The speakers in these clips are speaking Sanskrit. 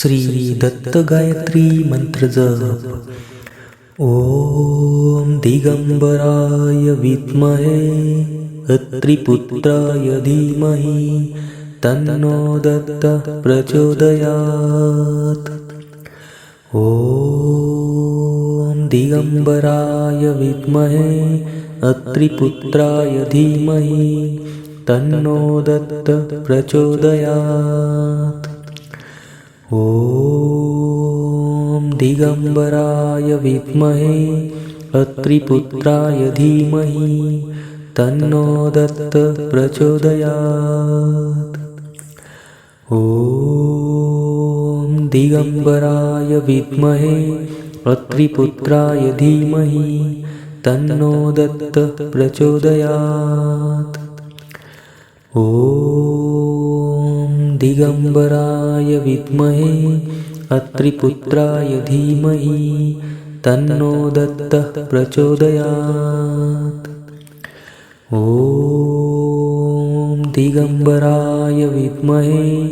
श्री दत्त गायत्री जप ॐ दिगंबराय विद्महे अत्रिपुत्राय धीमहि तन्नो दत्त प्रचोदयात्। ॐ दिगंबराय विद्महे अत्रिपुत्राय धीमहि तन्नो दत्त प्रचोदयात् ॐ दिगम्बराय विद्महे अत्रिपुत्राय धीमहि तन्नो दत्त प्रचोदयात्। ॐ दिगम्बराय विद्महे अत्रिपुत्राय धीमहि तन्नो दत्त प्रचोदयात्। ॐ दिगम्बराय विद्महे अत्रिपुत्राय धीमहि तन्नो दत्तः प्रचोदयात्। ॐ दिगम्बराय विद्महे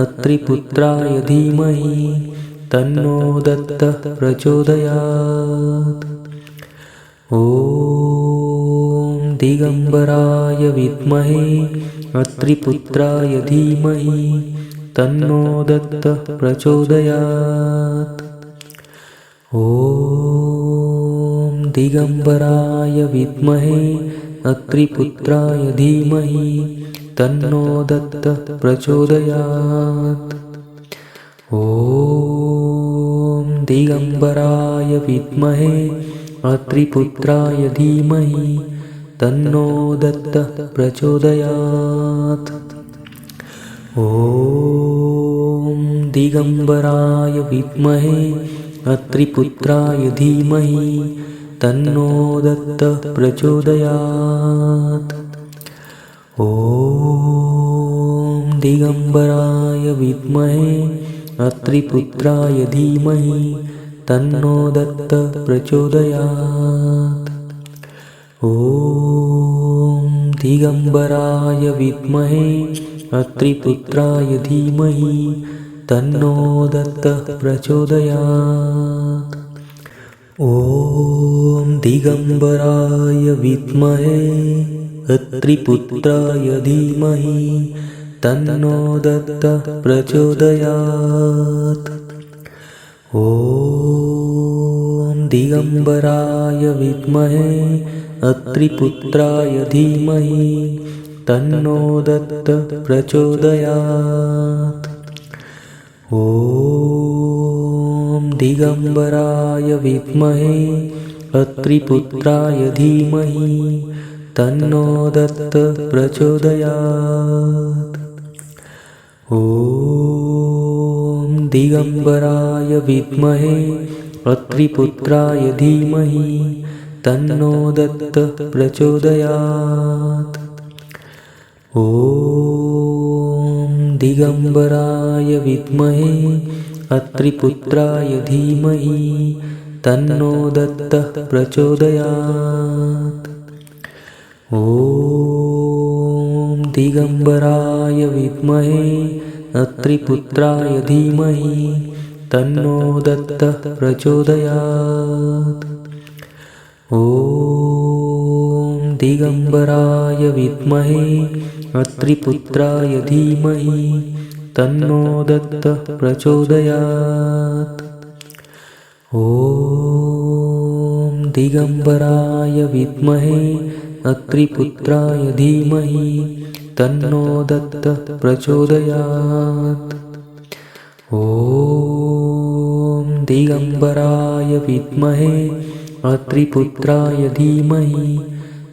अत्रिपुत्राय धीमहि तन्नो दत्तः प्रचोदयात्। ॐ दिगम्बराय विद्महे अत्रिपुत्राय धीमहि तन्नो दत्त प्रचोदयात्। ॐ दिगम्बराय विद्महे अत्रिपुत्राय धीमहि तन्नो दत्त प्रचोदयात्। ॐ दिगम्बराय विद्महे अत्रिपुत्राय धीमहि तन्नो दत्त प्रचोदयात्। ॐ दिगम्बराय विद्महे अत्रिपुत्राय धीमहि तन्नो दत्त प्रचोदयात्। ॐ दिगम्बराय विद्महे अत्रिपुत्राय धीमहि तन्नो दत्त प्रचोदयात् ॐ दिगम्बराय विद्महे अत्रिपुत्राय धीमहि तन्नो दत्त प्रचोदयात्। ॐ दिगम्बराय विद्महे अत्रिपुत्राय धीमहि तन्नो दत्त प्रचोदयात्। ॐ दिगम्बराय विद्महे अत्रिपुत्राय धीमहि तन्नो दत्त प्रचोदयात्। ॐ दिगम्बराय विद्महे अत्रिपुत्राय धीमहि तन्नो दत्त प्रचोदयात्। ॐ दिगम्बराय विद्महे अत्रिपुत्राय धीमहि तन्नो दत्त प्रचोदयात्। ॐ दिगम्बराय विद्महे अत्रिपुत्राय धीमहि तन्नो दत्त प्रचोदयात्। ॐ दिगम्बराय विद्महे अत्रिपुत्राय धीमहि तन्नो दत्त प्रचोदयात् ॐ दिगम्बराय विद्महे अत्रिपुत्राय धीमहि तन्नो दत्त प्रचोदयात्। ॐ दिगम्बराय विद्महे अत्रिपुत्राय धीमहि तन्नो दत्त प्रचोदयात्। ॐ दिगम्बराय विद्महे अत्रिपुत्राय धीमहि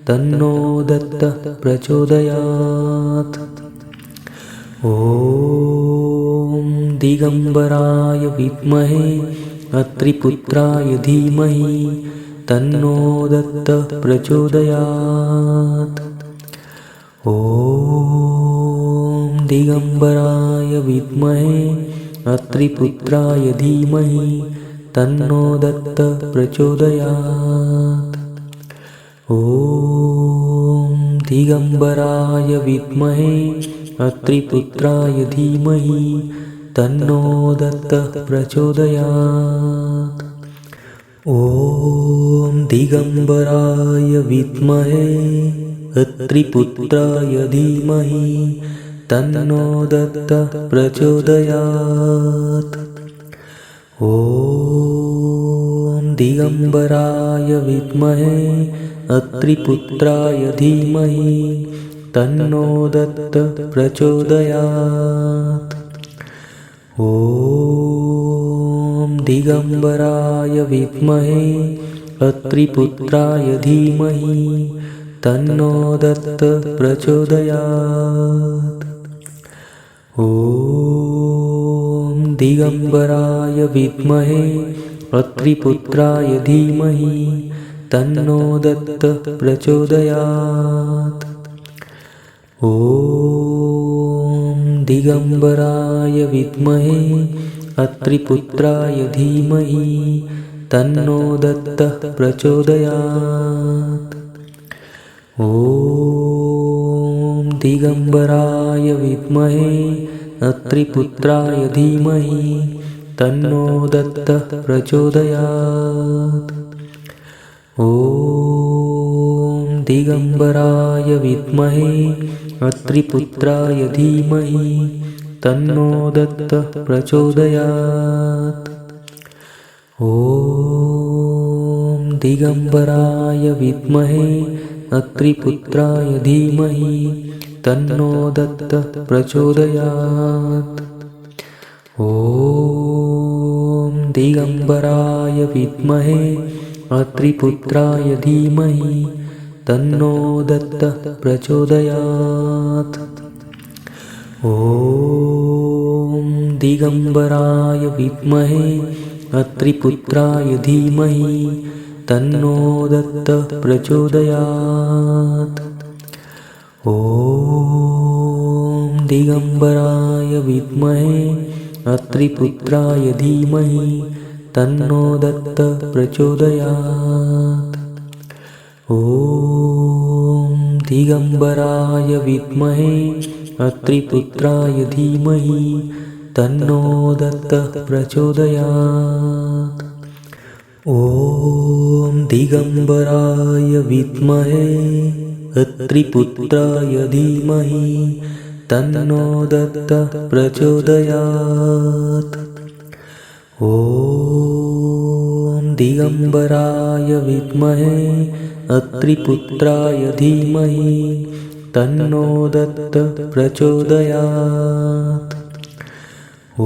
तन्नो दत्त प्रचोदयात्। ॐ दिगम्बराय विद्महे अत्रिपुत्राय धीमहि तन्नो दत्त प्रचोदयात्। ॐ दिगम्बराय विद्महे अत्रिपुत्राय धीमहि तन्नो दत्त प्रचोदयात्। ॐ दिगम्बराय विद्महे अत्रिपुत्राय धीमहि तन्नो दत्तः प्रचोदयात्। ॐ दिगम्बराय विद्महे अत्रिपुत्राय धीमहि तन्नो दत्तः प्रचोदयात् ॐ दिगम्बराय विद्महे अत्रिपुत्राय धीमहि तन्नो दत्तः प्रचोदयात्। ॐ दिगम्बराय विद्महे अत्रिपुत्राय धीमहि तन्नो दत्तः प्रचोदयात्। ॐ दिगम्बराय विद्महे अत्रिपुत्राय धीमहि तन्नो दत्तः प्रचोदयात्। ॐ दिगम्बराय विद्महे अत्रिपुत्राय धीमहि तन्नो दत्तः प्रचोदयात्। ॐ दिगम्बराय विद्महे अत्रिपुत्राय धीमहि तन्नो दत्तः प्रचोदयात्। ॐ दिगम्बराय विद्महे अत्रिपुत्राय धीमहि तन्नो दत्तः प्रचोदयात्। ॐ दिगम्बराय विद्महे अत्रिपुत्राय धीमहि तन्नो दत्तः प्रचोदयात्। ॐ दिगम्बराय विद्महे अत्रिपुत्राय धीमहि तन्नो दत्तः प्रचोदयात्। ॐ दिगम्बराय विद्महे अत्रिपुत्राय धीमहि तन्नो दत्तः प्रचोदयात् ॐ दिगम्बराय विद्महे अत्रिपुत्राय धीमहि तन्नो दत्तः प्रचोदयात्। ॐ दिगम्बराय विद्महे अत्रिपुत्राय धीमहि तन्नो दत्तः प्रचोदयात्। ॐ दिगम्बराय विद्महे अत्रिपुत्राय धीमहि तन्नो दत्तः प्रचोदयात्। ॐ दिगम्बराय विद्महे अत्रिपुत्राय धीमहि तन्नो दत्तः प्रचोदयात्। ॐ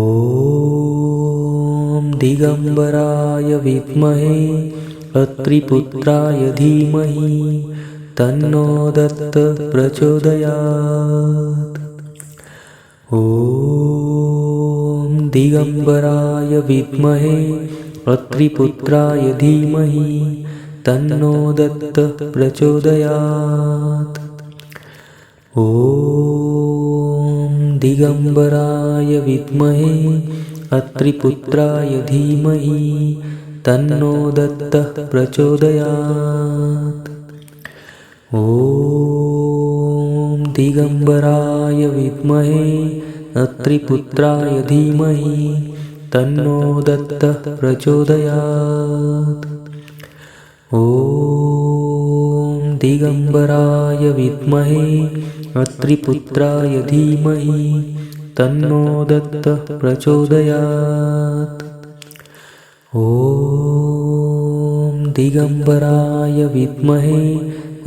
दिगम्बराय विद्महे अत्रिपुत्राय धीमहि तन्नो दत्तः प्रचोदयात्। ॐ दिगम्बराय विद्महे अत्रिपुत्राय धीमहि तन्नो दत्तः प्रचोदयात्। ॐ दिगम्बराय विद्महे अत्रिपुत्राय धीमहि तन्नो दत्तः प्रचोदयात् ॐ दिगम्बराय विद्महे अत्रिपुत्राय धीमहि तन्नो दत्तः प्रचोदयात्। ॐ दिगम्बराय विद्महे अत्रिपुत्राय धीमहि तन्नो दत्तः प्रचोदयात्। ॐ दिगम्बराय विद्महे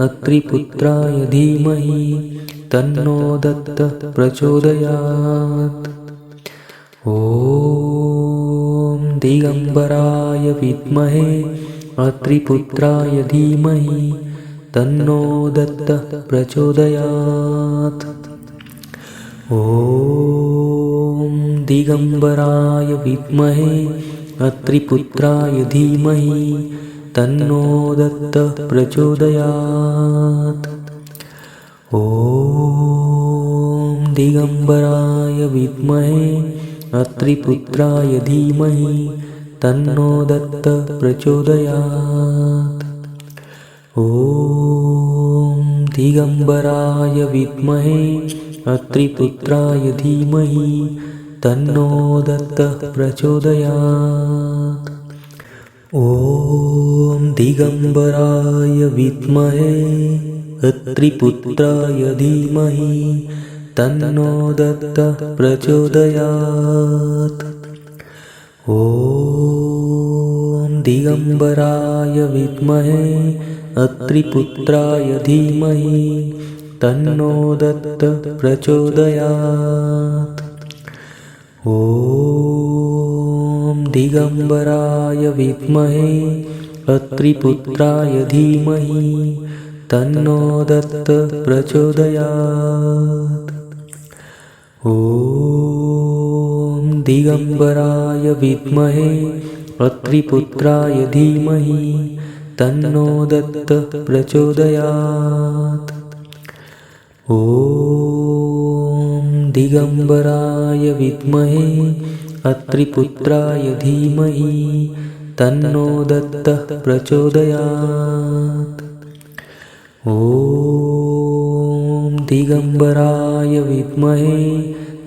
अत्रिपुत्राय धीमहि तन्नो दत्तः प्रचोदयात्। ॐ दिगम्बराय विद्महे अत्रिपुत्राय धीमहि तन्नो दत्तः प्रचोदयात्। ॐ दिगम्बराय विद्महे अत्रिपुत्राय धीमहि तन्नो दत्तः प्रचोदयात्। ॐ दिगम्बराय विद्महे अत्रिपुत्राय धीमहि तन्नो दत्तः प्रचोदयात्। ॐ दिगम्बराय विद्महे अत्रिपुत्राय धीमहि तन्नो दत्तः प्रचोदयात् ॐ दिगम्बराय विद्महे अत्रिपुत्राय धीमहि तन्नो दत्तः प्रचोदयात्। ॐ दिगम्बराय विद्महे अत्रिपुत्राय धीमहि तन्नो दत्तः प्रचोदयात्। ॐ दिगम्बराय विद्महे अत्रिपुत्राय धीमहि तन्नो दत्तः प्रचोदयात्। ॐ दिगम्बराय विद्महे अत्रिपुत्राय धीमहि तन्नो दत्तः प्रचोदयात्। ॐ दिगम्बराय विद्महे अत्रिपुत्राय धीमहि तन्नो दत्तः प्रचोदयात्। ॐ दिगम्बराय विद्महे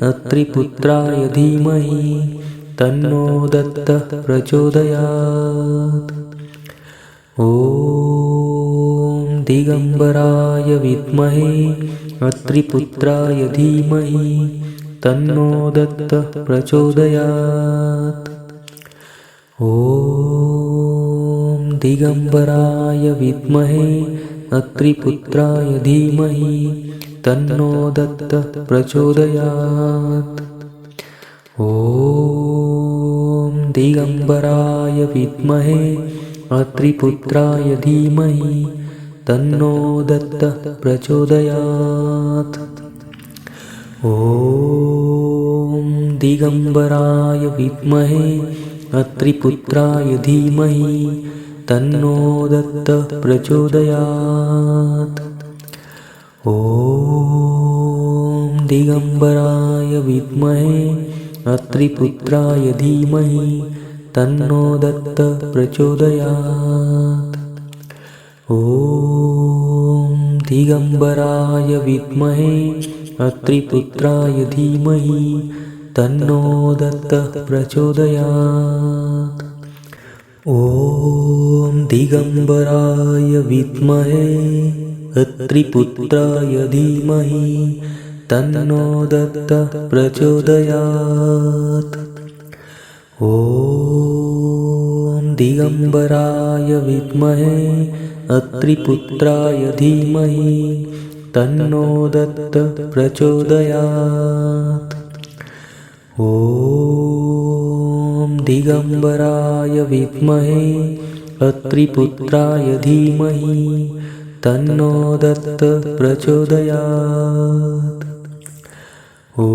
अत्रिपुत्राय धीमहि तन्नो दत्तः प्रचोदयात्। ॐ दिगम्बराय विद्महे अत्रिपुत्राय धीमहि तन्नो दत्तः प्रचोदयात्। ॐ दिगम्बराय विद्महे अत्रिपुत्राय धीमहि तन्नो दत्तः प्रचोदयात्। ॐ दिगम्बराय विद्महे अत्रिपुत्राय धीमहि तन्नो दत्तः प्रचोदयात् दिगम्बराय विद्महे अत्रिपुत्राय धीमहि तन्नो दत्तः प्रचोदयात्। ॐ दिगम्बराय विद्महे अत्रिपुत्राय धीमहि तन्नो दत्तः प्रचोदयात्। ॐ दिगम्बराय विद्महे अत्रिपुत्राय धीमहि तन्नो दत्तः प्रचोदयात्। ॐ दिगम्बराय विद्महे अत्रिपुत्राय धीमहि तन्नो दत्तः प्रचोदयात्। ॐ दिगम्बराय विद्महे अत्रिपुत्राय धीमहि तन्नो दत्तः प्रचोदयात् ॐ दिगम्बराय विद्महे अत्रिपुत्राय धीमहि तन्नो दत्तः प्रचोदयात्। ॐ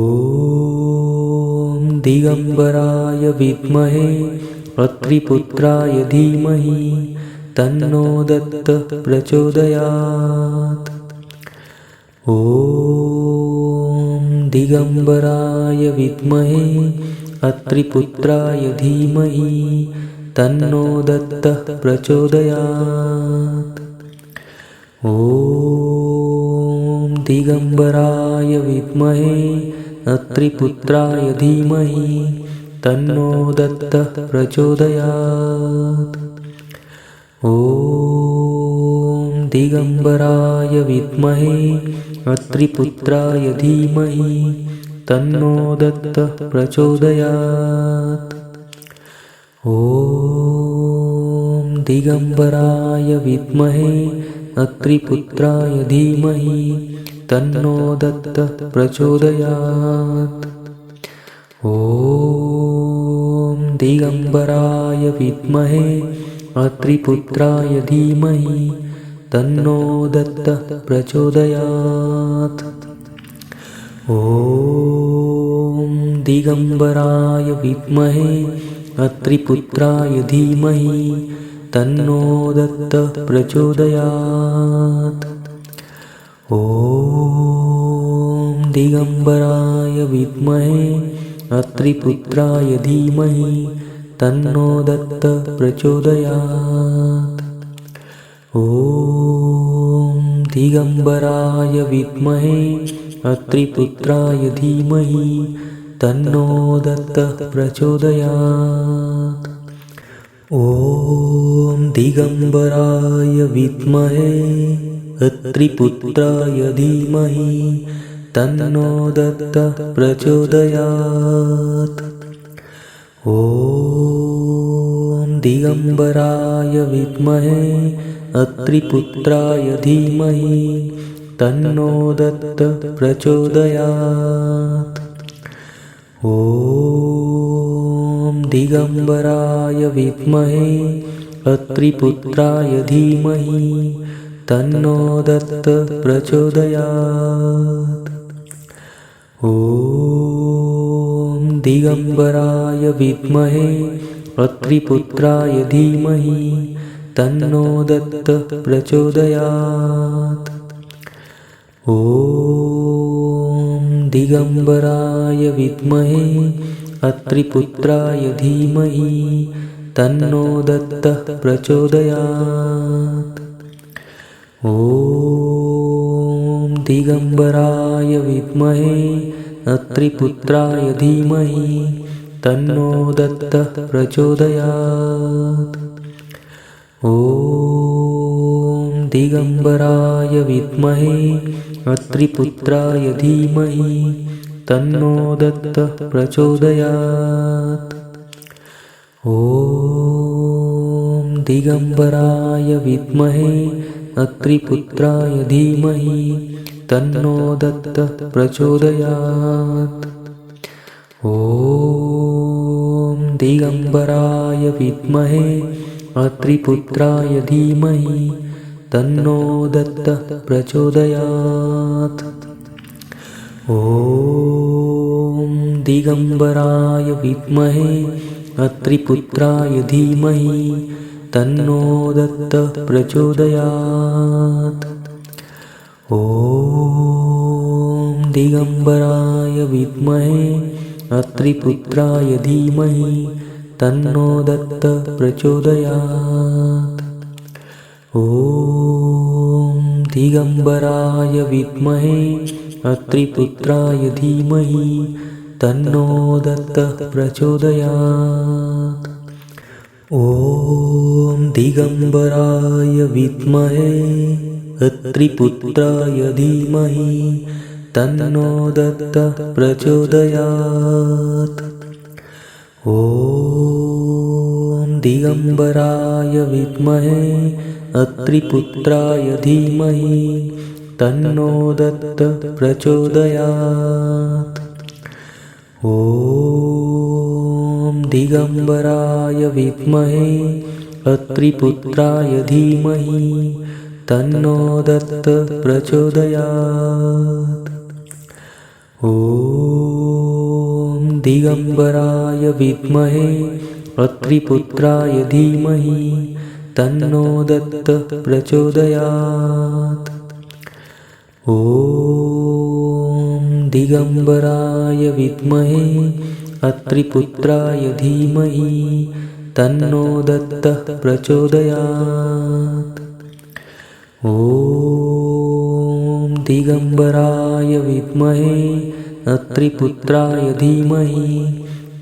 दिगम्बराय विद्महे अत्रिपुत्राय धीमहि तन्नो दत्तः प्रचोदयात्। ॐ दिगम्बराय विद्महे अत्रिपुत्राय धीमहि तन्नो दत्तः प्रचोदयात्। ॐ दिगम्बराय विद्महे अत्रिपुत्राय धीमहि तन्नो दत्तः प्रचोदयात्। ॐ दिगम्बराय विद्महे अत्रिपुत्राय धीमहि तन्नो दत्तः प्रचोदयात्। ॐ दिगम्बराय विद्महे अत्रिपुत्राय धीमहि तन्नो दत्तः प्रचोदयात्। ॐ दिगम्बराय विद्महे अत्रिपुत्राय धीमहि तन्नो दत्तः प्रचोदयात्। ॐ दिगम्बराय विद्महे अत्रिपुत्राय धीमहि तन्नो दत्तः प्रचोदयात्। ॐ दिगम्बराय विद्महे अत्रिपुत्राय धीमहि तन्नो दत्तः प्रचोदयात् ॐ दिगम्बराय विद्महे अत्रिपुत्राय धीमहि तन्नो दत्तः प्रचोदयात्। ॐ दिगम्बराय विद्महे अत्रिपुत्राय धीमहि तन्नो दत्तः प्रचोदयात्। ॐ दिगम्बराय विद्महे अत्रिपुत्राय धीमहि तन्नो दत्तः प्रचोदयात्। ॐ दिगम्बराय विद्महे अत्रिपुत्राय धीमहि तन्नो दत्तः प्रचोदयात्। ॐ दिगम्बराय विद्महे अत्रिपुत्राय धीमहि तन्नो दत्तः प्रचोदयात्। ॐ दिगम्बराय विद्महे अत्रिपुत्राय धीमहि तन्नो दत्तः प्रचोदयात्। ॐ दिगम्बराय विद्महे अत्रिपुत्राय धीमहि तन्नो दत्तः प्रचोदयात् ॐ दिगम्बराय विद्महे अत्रिपुत्राय धीमहि तन्नो दत्तः प्रचोदयात्। ॐ दिगम्बराय विद्महे अत्रिपुत्राय धीमहि तन्नो दत्तः प्रचोदयात्। ॐ दिगम्बराय विद्महे अत्रिपुत्राय धीमहि तन्नो दत्तः प्रचोदयात्। ॐ दिगम्बराय विद्महे अत्रिपुत्राय धीमहि तन्नो दत्तः प्रचोदयात्। ॐ दिगम्बराय विद्महे अत्रिपुत्राय धीमहि तन्नो दत्तः प्रचोदयात्। ॐ दिगम्बराय विद्महे अत्रिपुत्राय धीमहि तन्नो दत्तः प्रचोदयात्। ॐ दिगम्बराय विद्महे अत्रिपुत्राय धीमहि तन्नो दत्तः प्रचोदयात् ॐ दिगम्बराय विद्महे अत्रिपुत्राय धीमहि तन्नो दत्तः प्रचोदयात्। ॐ दिगम्बराय विद्महे अत्रिपुत्राय धीमहि तन्नो दत्तः प्रचोदयात्। ॐ दिगम्बराय विद्महे अत्रिपुत्राय धीमहि तन्नो दत्तः प्रचोदयात्। ॐ दिगम्बराय विद्महे अत्रिपुत्राय धीमहि तन्नो दत्तः प्रचोदयात्। ॐ दिगम्बराय विद्महे अत्रिपुत्राय धीमहि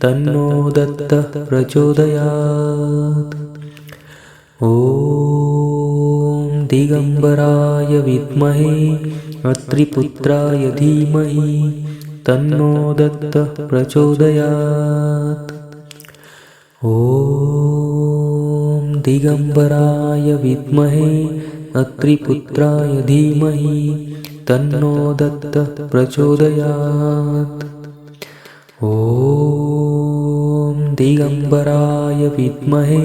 तन्नो दत्तः प्रचोदयात्। ॐ दिगम्बराय विद्महे अत्रिपुत्राय धीमहि तन्नो दत्तः प्रचोदयात्। ॐ दिगम्बराय विद्महे अत्रिपुत्राय धीमहि तन्नो दत्तः प्रचोदयात्। ॐ दिगम्बराय विद्महे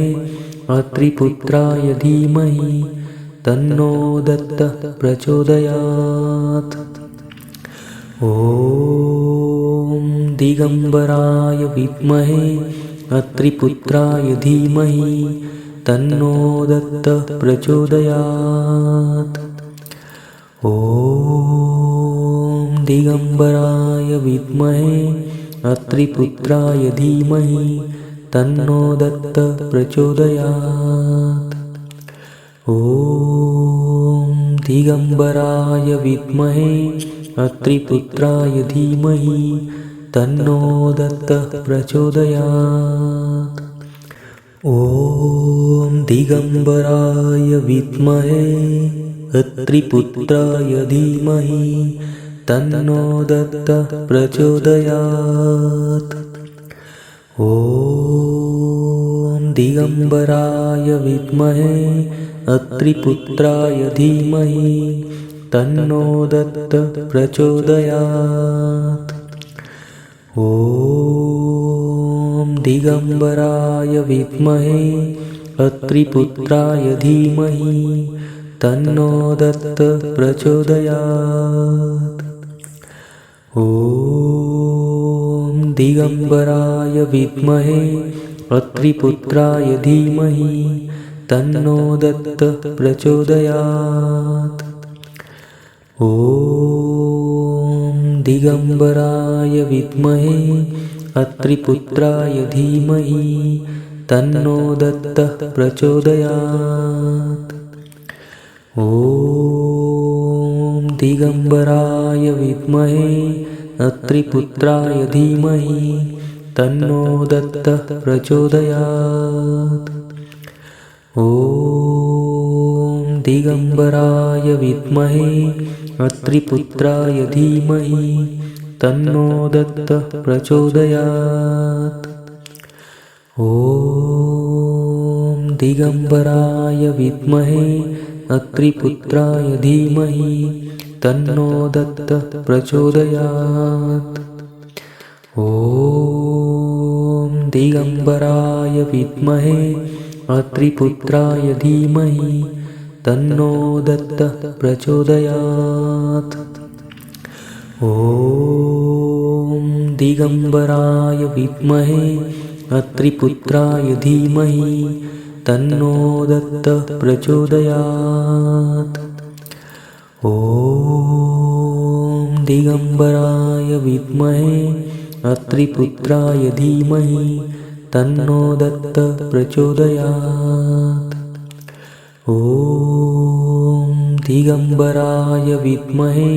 अत्रिपुत्राय धीमहि तन्नो दत्तः प्रचोदयात्। ॐ दिगम्बराय विद्महे अत्रिपुत्राय धीमहि तन्नो दत्तः प्रचोदयात् ॐ दिगम्बराय विद्महे अत्रिपुत्राय धीमहि तन्नो दत्तः प्रचोदयात्। ॐ दिगम्बराय विद्महे अत्रिपुत्राय धीमहि तन्नो दत्तः प्रचोदयात्। ॐ दिगम्बराय विद्महे अत्रिपुत्राय धीमहि तन्नो दत्तः प्रचोदयात्। ॐ दिगम्बराय विद्महे अत्रिपुत्राय धीमहि तन्नो दत्तः प्रचोदयात्। ॐ दिगम्बराय विद्महे अत्रिपुत्राय धीमहि तन्नो दत्तः प्रचोदयात्। ॐ दिगम्बराय विद्महे अत्रिपुत्राय धीमहि तन्नो दत्तः प्रचोदयात्। ॐ दिगम्बराय विद्महे अत्रिपुत्राय धीमहि तन्नो दत्तः प्रचोदयात् ॐ दिगम्बराय विद्महे अत्रिपुत्राय धीमहि तन्नो दत्तः प्रचोदयात्। ॐ दिगम्बराय विद्महे अत्रिपुत्राय धीमहि तन्नो दत्तः प्रचोदयात्। ॐ दिगम्बराय विद्महे अत्रिपुत्राय धीमहि तन्नो दत्तः प्रचोदयात्। ॐ दिगम्बराय विद्महे अत्रिपुत्राय धीमहि तन्नो दत्तः प्रचोदयात्। ॐ दिगम्बराय विद्महे अत्रिपुत्राय धीमहि तन्नो दत्तः प्रचोदयात्। ॐ दिगम्बराय विद्महे अत्रिपुत्राय धीमहि तन्नो दत्तः प्रचोदयात्। ॐ दिगम्बराय विद्महे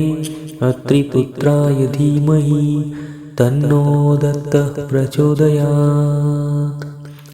अत्रिपुत्राय धीमहि तन्नो दत्तः प्रचोदयात्